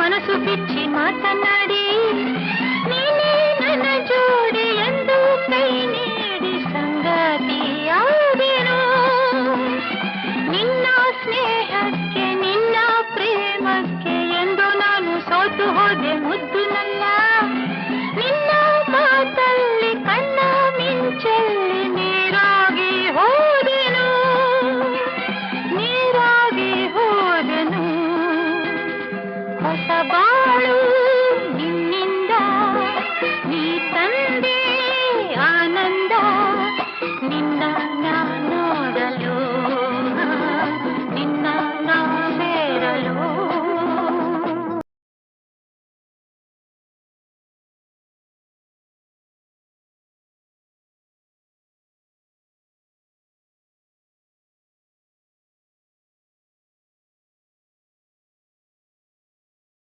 ಮಾತನಾಡಿ, ನೀನೇ ನನ್ನ ಜೋಡಿ ಎಂದು ಕೈ ನೀಡಿ ಸಂಗತಿಯಾದೆನು ನಿನ್ನ ಸ್ನೇಹಕ್ಕೆ, ನಿನ್ನ ಪ್ರೇಮಕ್ಕೆ ಎಂದು ನಾನು ಸೋತು ಹೋದೆ ಹೊಸ ಬಾಳು